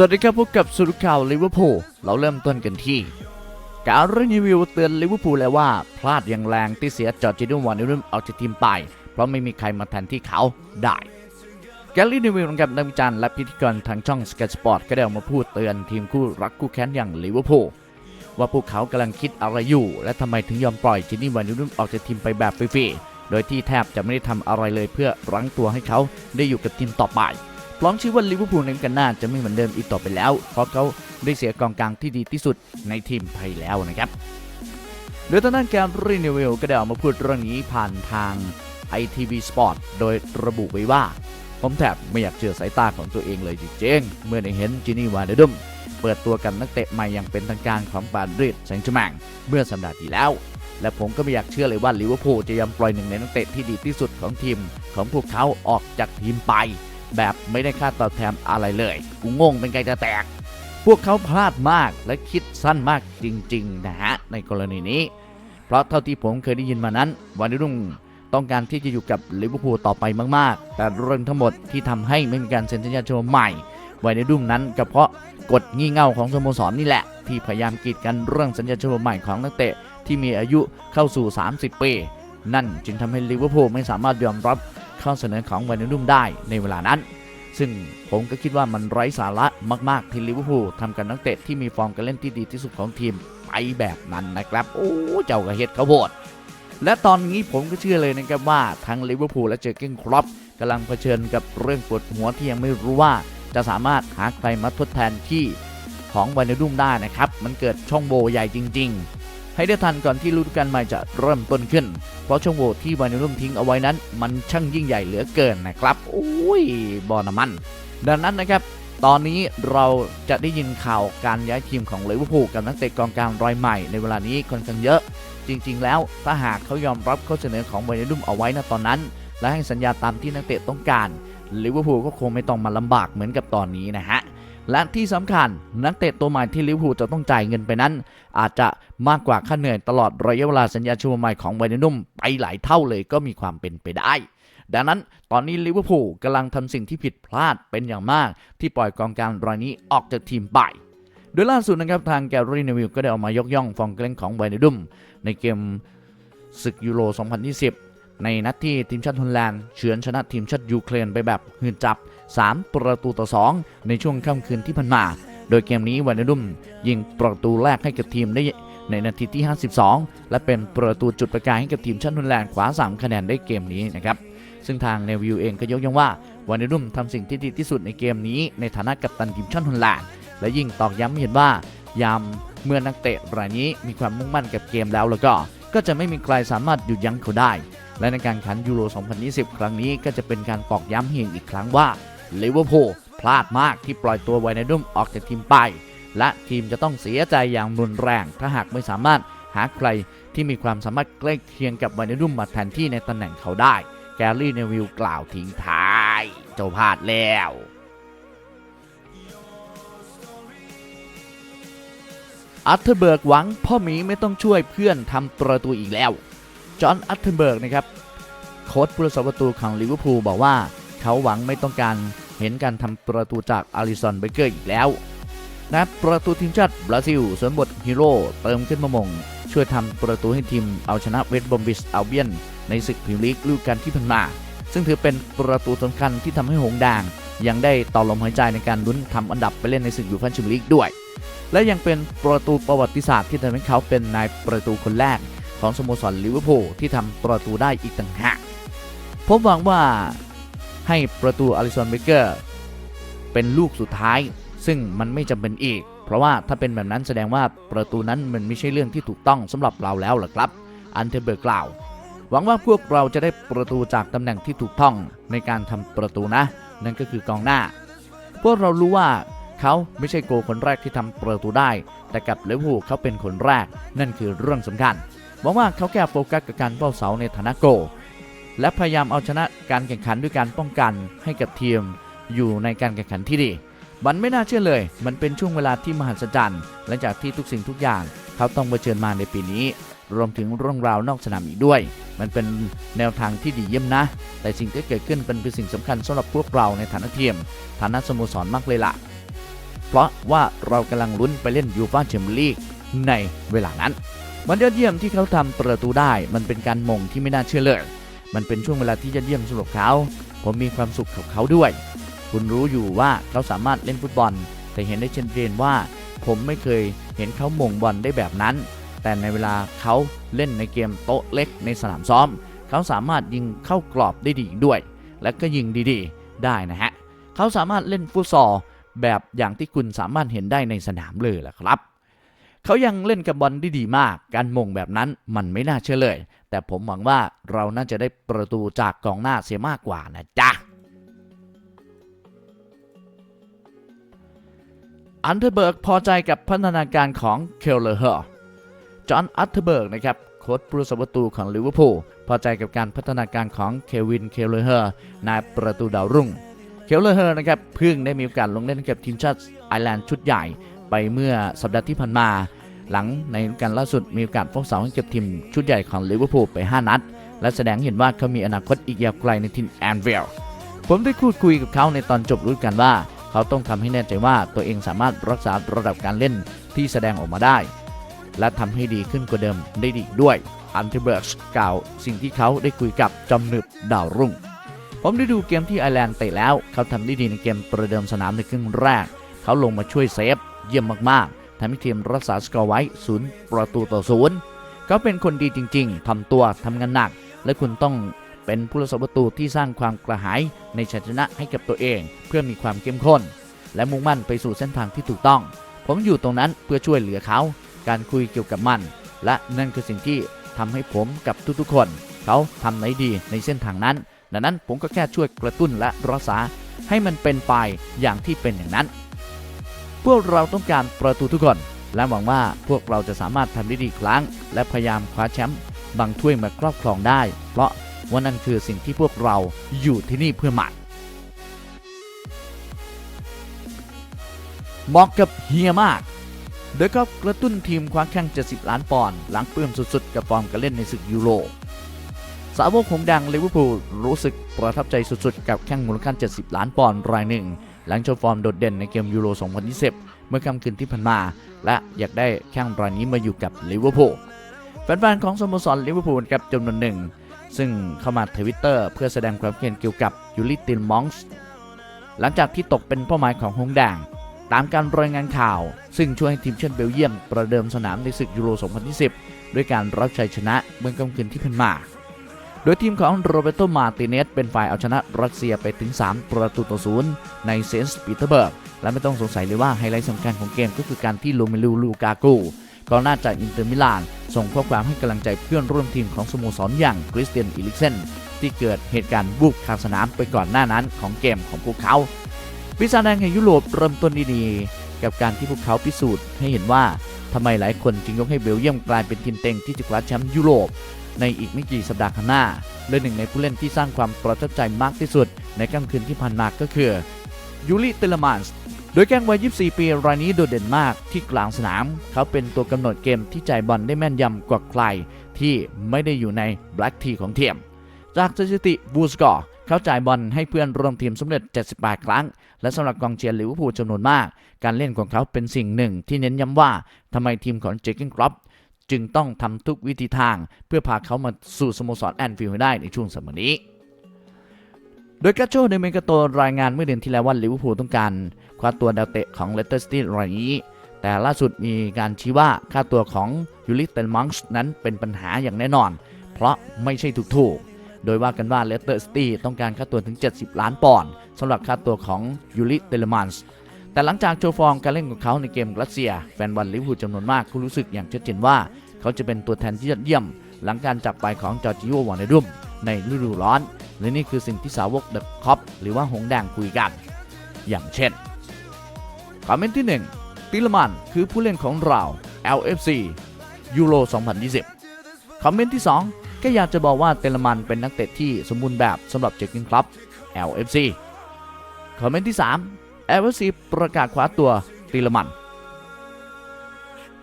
สวัสดีครับพบกับสุดข่าวลิเวอร์พูลเราเริ่มต้นกันที่ การรีวิวเตือนลิเวอร์พูลแล้วว่า พลาดอย่างแรงที่เสียจอร์จิโนวานิรุมออกจากทีมไป เพราะไม่มีใครมาแทนที่เขาได้แกลลี่นิวิลกับนักวิจารณ์และพิธีกรทางช่องสเก y สปอร์ตก็ได้ออกมาพูดเตือนทีมคู่รักคู่แค้นอย่างลิเวอร์พูลว่าพวกเขากำลังคิดอะไรอยู่ และทำไมถึงยอมปล่อยจินนี่วานิรุมออกจากทีมไปแบบฟรีๆโดยที่แทบจะไม่ได้ทำอะไรเลยเพื่อรั้งตัวให้เขาได้อยู่กับทีมต่อไป พร้อมชี้ว่าลิเวอร์พูลในกันหน้าจะไม่เหมือนเดิมอีกต่อไปแล้ว เพราะเขาได้เสียกองกลางที่ดีที่สุดในทีมไปแล้วนะครับโดยทางด้านแกรรีนิวลก็ได้ออกมาพูดเรื่องนี้ผ่านทาง ITV Sport โดยระบุไว้ว่า ผมแทบไม่อยากเชื่อสายตาของตัวเองเลยจริงๆ เมื่อได้เห็นจินี่วาเดดุมเปิดตัวกับนักเตะใหม่อย่างเป็นทางการของปาริดแซงต์แชแมงเมื่อสัปดาห์ที่แล้ว และผมก็ไม่อยากเชื่อเลยว่าลิเวอร์พูลจะยอมปล่อยหนึ่งในนักเตะที่ดีที่สุดของทีมของพวกเขาออกจากทีมไป แบบไม่ได้ค่าตอบแทนอะไรเลย กูงงเป็นไงจะแตก พวกเขาพลาดมากและคิดสั้นมากจริง ๆ นะฮะ ในกรณีนี้ เพราะเท่าที่ผมเคยได้ยินมานั้นวานิรุ่งต้องการที่จะอยู่กับลิเวอร์พูลต่อไปมาก ๆ แต่เรื่องทั้งหมดที่ทำให้ไม่มีการเซ็นสัญญาฉบับใหม่วานิรุ่งนั้นก็เพราะกฎงี่เง่าของสโมสรนี่แหละ ที่พยายามกีดกันเรื่องสัญญาฉบับใหม่ของนักเตะที่มีอายุเข้าสู่ 30 ปี นั่นจึงทำให้ลิเวอร์พูลไม่สามารถยอมรับ ข้อเสนอของวานิรุ่งได้ในเวลานั้น ซึ่งผมก็คิดว่ามันไร้สาระมาก ๆ ที่ลิเวอร์พูลทำกับนักเตะที่มีฟอร์มการเล่นที่ดีที่สุดของทีมไปแบบนั้นนะครับ โอ้เจ้ากระเฮ็ดเขาวโพดและตอนนี้ผมก็เชื่อเลยนะครับว่าทั้งลิเวอร์พูลและเจอร์เก้นครอปกำลังเผชิญกับเรื่องปวดหัวที่ยังไม่รู้ว่าจะสามารถหาใครมาทดแทนที่ของวานาดุมได้นะครับ มันเกิดช่องโหว่ใหญ่จริง ๆ ให้ได้ทันก่อนที่ฤดูกาลใหม่จะเริ่มต้นขึ้น เพราะช่องโหว่ที่วานาดุมทิ้งเอาไว้นั้น มันช่างยิ่งใหญ่เหลือเกินนะครับโอ้ยบอน้ำมัน ดังนั้นนะครับตอนนี้เราจะได้ยินข่าวการย้ายทีมของลิเวอร์พูลกับนักเตะกองกลางรายใหม่ในเวลานี้ค่อนข้างเยอะ จริง ๆ แล้วถ้าหากเขายอมรับข้อเสนอของไวนาดุมเอาไว้ณตอนนั้น และให้สัญญาตามที่นักเตะต้องการลิเวอร์พูลก็คงไม่ต้องมาลำบากเหมือนกับตอนนี้นะฮะ และที่สำคัญนักเตะตัวใหม่ที่ลิเวอร์พูลจะต้องจ่ายเงินไปนั้น อาจจะมากกว่าค่าเหนื่อยตลอดระยะเวลาสัญญาชั่วใหม่ของไวนาดุมไปหลายเท่าเลยก็มีความเป็นไปได้ ดังนั้นตอนนี้ลิเวอร์พูลกำลังทำสิ่งที่ผิดพลาดเป็นอย่างมาก ที่ปล่อยกองกลางรายนี้ออกจากทีมไปโดยล่าสุดนะครับทางแกลลี่นวิลก็ได้ออกมายกย่องฟองเกลงของไวนาดุมในเกมศึกยูโร 2020 ในนัดที่ทีมชาติฮอลแลนด์เฉือนชนะทีมชาติยูเครนไปแบบหืนจับ 3 ประตูต่อ 2 ในช่วงค่ำคืนที่ผ่านมา โดยเกมนี้วานาดุมยิงประตูแรกให้กับทีมได้ในนาทีที่ 52 และเป็นประตูจุดประกายให้กับทีมชาติฮอลแลนด์คว้า3 คะแนนได้เกมนี้นะครับ ซึ่งทางเนวิวเองก็ยกย่องว่าวานาดุมทำสิ่งที่ดีที่สุดในเกมนี้ในฐานะกัปตันทีมชาติฮอลแลนด์และยิ่งตอกย้ำเห็นว่ายามเมื่อนักเตะรายนี้มีความมุ่งมั่นกับเกมแล้วแล้วก็ ก็จะไม่มีใครสามารถหยุดยั้งเขาได้ และในการขันยูโร 2020 ครั้งนี้ก็จะเป็นการตอกย้ำให้เห็นอีกครั้งว่า ลิเวอร์พูลพลาดมากที่ปล่อยตัวไวนาดุมออกจากทีมไป และทีมจะต้องเสียใจอย่างรุนแรง ถ้าหากไม่สามารถหาใครที่มีความสามารถใกล้เคียงกับไวนาดุมมาแทนที่ในตำแหน่งเขาได้ แกลลี่เนวิลกล่าวทิ้งท้าย เจ้าพลาดแล้วอัตเทอเบิร์กหวังพ่อหมีไม่ต้องช่วยเพื่อนทำประตูอีกแล้ว จอห์นอัตเทอเบิร์กนะครับ โค้ชผู้รักษาประตูของลิเวอร์พูลบอกว่า เขาหวังไม่ต้องการเห็นการทำประตูจากอาริสันเบเกอร์อีกแล้วนะประตูทีมชาติบราซิลสวมบทฮีโร่เติมขึ้นมามง ช่วยทำประตูให้ทีมเอาชนะเวสต์บอมบิชอัลเบียน ในศึกพรีเมียร์ลีกฤดูกาลที่ผ่านมา ซึ่งถือเป็นประตูสำคัญที่ทำให้หงดาง ยังได้ต่อลมหายใจในการลุ้นทำอันดับไปเล่นในศึกยูฟ่าแชมเปี้ยนลีกด้วย และยังเป็นประตูประวัติศาสตร์ที่ทำให้เขาเป็นนายประตูคนแรกของสโมสรลิเวอร์พูลที่ทำประตูได้อีกต่างหากผมหวังว่า ให้ประตูอลิสันเบเกอร์เป็นลูกสุดท้าย ซึ่งมันไม่จำเป็นอีก เพราะว่าถ้าเป็นแบบนั้นแสดงว่าประตูนั้นมันไม่ใช่เรื่องที่ถูกต้องสำหรับเราแล้วล่ะครับอันเทเบอร์กล่าว หวังว่าพวกเราจะได้ประตูจากตำแหน่งที่ถูกต้องในการทำประตูนะ นั่นก็คือกองหน้า พวกเรารู้ว่าเขาไม่ใช่โกคนแรกที่ทำประตูได้ แต่กับเลวูเขาเป็นคนแรก นั่นคือเรื่องสำคัญหวังว่าเขาแค่โฟกัสกับการเป้าเสาในฐานะโก และพยายามเอาชนะการแข่งขันด้วยการป้องกันให้กับทีม อยู่ในการแข่งขันที่ดี มันไม่น่าเชื่อเลย มันเป็นช่วงเวลาที่มหัศจรรย์หลังจากที่ทุกสิ่งทุกอย่าง เขาต้องเผชิญมาในปีนี้ รวมถึงเรื่องราวนอกสนามอีกด้วย มันเป็นแนวทางที่ดีเยี่ยมนะ แต่สิ่งที่เกิดขึ้นเป็นเป็นสิ่งสำคัญสำหรับพวกเราในฐานะทีมฐานะสโมสรมากเลยล่ะ เพราะว่าเรากำลังลุ้นไปเล่นยูฟ่าแชมเปี้ยนลีกในเวลานั้น มันยอดเยี่ยมที่เขาทำประตูได้ มันเป็นการมงที่ไม่น่าเชื่อเลย มันเป็นช่วงเวลาที่ยอดเยี่ยมสำหรับเขา ผมมีความสุขกับเขาด้วย คุณรู้อยู่ว่าเขาสามารถเล่นฟุตบอล แต่เห็นได้เช่นเจนว่า ผมไม่เคยเห็นเขามงบอลได้แบบนั้น แต่ในเวลาเขาเล่นในเกมโต๊ะเล็กในสนามซ้อม เขาสามารถยิงเข้ากรอบได้ดีด้วย และก็ยิงดีๆ ได้นะฮะ เขาสามารถเล่นฟุตซอลแบบอย่างที่คุณสามารถเห็นได้ในสนามเลยแหละครับ เขายังเล่นกับบอลได้ดีมาก การมงแบบนั้นมันไม่น่าเชื่อเลย แต่ผมหวังว่าเราน่าจะได้ประตูจากกองหน้าเสียมากกว่านะจ๊ะอันเทอร์เบิร์กพอใจกับพัฒนาการของเคลเลอร์จอห์นอัตเทอร์เบิร์กนะครับโค้ชผู้รักษาประตูของลิเวอร์พูลพอใจกับการพัฒนาการของเควินเคลเลอร์นายประตูดาวรุ่ง เคลเลอร์นะครับเพิ่งได้มีโอกาสลงเล่นกับทีมชาติไอร์แลนด์ชุดใหญ่ ไปเมื่อสัปดาห์ที่ผ่านมา หลังในการล่าสุดมีโอกาสฟกสาให้กับทีมชุดใหญ่ของลิเวอร์พูลไป 5 นัด และแสดงเห็นว่าเขามีอนาคตอีกยาวไกลในทีมแอนเวลผมได้พูดคุยกับเขาในตอนจบฤดูกาลว่า เขาต้องทำให้แน่ใจว่าตัวเองสามารถรักษาระดับการเล่นที่แสดงออกมาได้ และทำให้ดีขึ้นกว่าเดิมได้ดีด้วยอันเทเบิร์กกล่าวสิ่งที่เขาได้คุยกับจอมหนึบดาวรุ่ง ผมได้ดูเกมที่ไอร์แลนด์เตะแล้ว เขาทำได้ดีในเกมประเดิมสนามในครึ่งแรก เขาลงมาช่วยเซฟ เยี่ยมมากๆทำให้ทีมรักษาสกอร์ไว้ศูนย์ประตูต่อศูนย์เขาเป็นคนดีจริง ๆทำตัวทำงานหนัก และคุณต้องเป็นผู้รักษาประตูที่สร้างความกระหายในชัยชนะให้กับตัวเอง เพื่อมีความเข้มข้น และมุ่งมั่นไปสู่เส้นทางที่ถูกต้อง ผมอยู่ตรงนั้นเพื่อช่วยเหลือเขา การคุยเกี่ยวกับมัน และนั่นคือสิ่งที่ทำให้ผมกับทุกๆคน เขาทำได้ดีในเส้นทางนั้น ดังนั้นผมก็แค่ช่วยกระตุ้นและรักษาให้มันเป็นไปอย่างที่เป็นอย่างนั้น พวกเราต้องการประตูทุกคน และหวังว่าพวกเราจะสามารถทำได้ดีอีกครั้ง และพยายามคว้าแชมป์บางถ้วยมาครอบครองได้ เพราะว่านั่นคือสิ่งที่พวกเราอยู่ที่นี่เพื่อมันเหมาะกับเฮียมาก โดยก็กระตุ้นทีมคว้าแข่ง 70 ล้านปอนด์หลังปลื้มสุดๆ กับฟอร์มการเล่นในศึกยูโร สาวกของดังลิเวอร์พูลรู้สึกประทับใจสุดๆ กับแข้งมูลค่า 70 ล้านปอนด์รายหนึ่ง หลังโชว์ฟอร์มโดดเด่นในเกมยูโร 2020 เมื่อค่ำคืนที่ผ่านมา และอยากได้แข้งรายนี้มาอยู่กับลิเวอร์พูลแฟนๆของสโมสรลิเวอร์พูลกับจำนวนหนึ่ง ซึ่งเข้ามาทวิตเตอร์เพื่อแสดงความคิดเห็นเกี่ยวกับยูริตินมองส์หลังจากที่ตกเป็นเป้าหมายของฮงแดงตามการรายงานข่าว ซึ่งช่วยให้ทีมเช่นเบลเยียม ประเดิมสนามในศึกยูโร 2020 ด้วยการรับชัยชนะเมื่อค่ำคืนที่ผ่านมา โดยทีมของโรเบโตมาร์ติเนสเป็นฝ่ายเอาชนะรัสเซียไปถึง 3 ประตูต่อศูนย์ในเซนต์ปีเตอร์เบิร์ก และไม่ต้องสงสัยเลยว่าไฮไลท์สำคัญของเกมก็คือการที่ลูเมลูลูกากูกองหน้าจากอินเตอร์มิลาน ส่งข้อความให้กำลังใจเพื่อนร่วมทีมของสโมสรอย่างคริสเตียนอิลิกเซนที่เกิดเหตุการณ์บุกคางสนามไปก่อนหน้านั้นของเกมของพวกเขาปีศาจแดงแห่งยุโรปเริ่มต้นดีๆกับการที่พวกเขาพิสูจน์ให้เห็นว่า ทำไมหลายคนจึงยกให้เบลเยียมกลายเป็นทีมเต็งที่จะคว้าแชมป์ยุโรป ในอีกไม่กี่สัปดาห์ข้างหน้าโดยหนึ่งในผู้เล่นที่สร้างความประทับใจมากที่สุด ในค่ำคืนที่ผ่านมาก็คือยูริเตลมานส์โดยแกงวัย 24 ปี รายนี้โดดเด่นมากที่กลางสนาม เขาเป็นตัวกำหนดเกมที่จ่ายบอลได้แม่นยำกว่าใคร ที่ไม่ได้อยู่ในแบล็กทีของเทียม จากสถิติบูสกอร์ เขาจ่ายบอลให้เพื่อนร่วมทีมสำเร็จ 78 ครั้ง และสำหรับกองเชียร์ลิเวอร์พูลจำนวนมาก การเล่นของเขาเป็นสิ่งหนึ่งที่เน้นย้ำว่าทำไมทีมของเจคกินครอปจึงต้องทำทุกวิธีทาง เพื่อพาเขามาสู่สโมสรแอนฟิลด์ได้ในช่วงสมัยนี้โดยกาโชเดเมกาโตรายงานเมื่อเดือนที่แล้วว่าลิเวอร์พูลต้องการคว้าตัวดาวเตะของเลสเตอร์ซิตี้รายนี้ แต่ล่าสุดมีการชี้ว่าค่าตัวของยูริเตนมังส์นั้นเป็นปัญหาอย่างแน่นอน เพราะไม่ใช่ถูกๆ โดยว่ากันว่าเลสเตอร์ซิตี้ต้องการค่าตัวถึง 70 ล้านปอนด์สำหรับค่าตัวของยูริเตเลมันส์แต่หลังจากโชว์ฟอร์มการเล่นของเขาในเกมรัสเซีย แฟนบอลลิเวอร์พูลจำนวนมากก็รู้สึกอย่างชัดเจนว่า เขาจะเป็นตัวแทนที่ยอดเยี่ยม หลังการจากไปของจอร์จิโอวานเนดุมในฤดูร้อน และนี่คือสิ่งที่สาวกเดอะคอปหรือว่าหงแดงคุยกัน อย่างเช่นคอมเมนต์ที่ 1 ติลมันคือผู้เล่นของเรา LFC ยูโร 2020 คอมเมนต์ที่ 2 ก็อยากจะบอกว่าเตลมันเป็นนักเตะที่สมบูรณ์แบบสำหรับเจคกินคลับ LFC คอมเมนต์ที่ 3 LFC ประกาศคว้าตัวติลมัน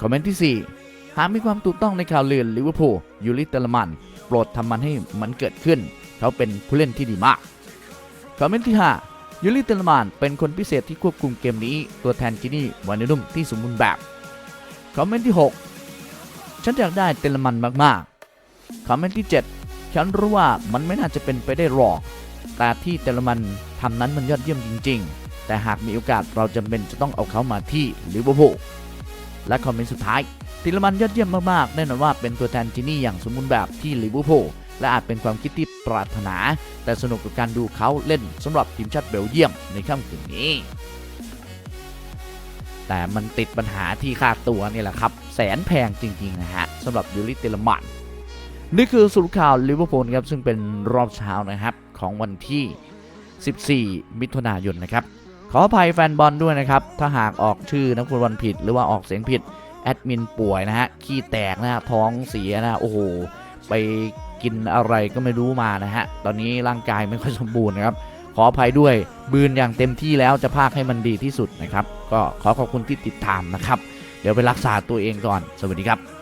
คอมเมนต์ที่ 4 หากมีความถูกต้องในข่าวลือลิเวอร์พูลยูริเตลมัน โปรดทำมันให้มันเกิดขึ้น เขาเป็นผู้เล่นที่ดีมาก คอมเมนต์ที่ 5 ยูริเตลมานเป็นคนพิเศษที่ควบคุมเกมนี้ ตัวแทนจินี่วานินุ่มที่สมบูรณ์แบบ คอมเมนต์ที่ 6 ฉันอยากได้เตลมันมากๆ คอมเมนต์ที่ 7 ฉันรู้ว่ามันไม่น่าจะเป็นไปได้หรอก แต่ที่เตลมันทำนั้นมันยอดเยี่ยมจริง ๆ แต่หากมีโอกาสเราจำเป็นจะต้องเอาเขามาที่ลิเวอร์พูลและคอมเมนต์สุดท้ายเตลมันยอดเยี่ยมมากๆแน่นอนว่าเป็นตัวแทนจินี่อย่างสมบูรณ์แบบที่ลิเวอร์พูลและอาจเป็นความคิดที่ปรารถนา แต่สนุกกับการดูเขาเล่นสำหรับทีมชาติเบลเยียมในค่ำคืนนี้ แต่มันติดปัญหาที่ค่าตัวนี่แหละครับ แสนแพงจริงๆนะฮะสำหรับยูริเตลมัน นี่คือสรุปข่าวลิเวอร์พูลครับซึ่งเป็นรอบเช้านะครับของวันที่ 14 มิถุนายนนะครับ ขออภัยแฟนบอลด้วยนะครับ ถ้าหากออกชื่อนักฟุตบอลผิด หรือว่าออกเสียงผิด แอดมินป่วยนะฮะ ขี้แตกนะฮะ ท้องเสียนะฮะโอ้โห ไปกินอะไรก็ไม่รู้มานะฮะ ตอนนี้ร่างกายไม่ค่อยสมบูรณ์นะครับ ขออภัยด้วยบืนอย่างเต็มที่แล้วจะพากให้มันดีที่สุดนะครับ ก็ขอขอบคุณที่ติดตามนะครับ เดี๋ยวไปรักษาตัวเองก่อน สวัสดีครับ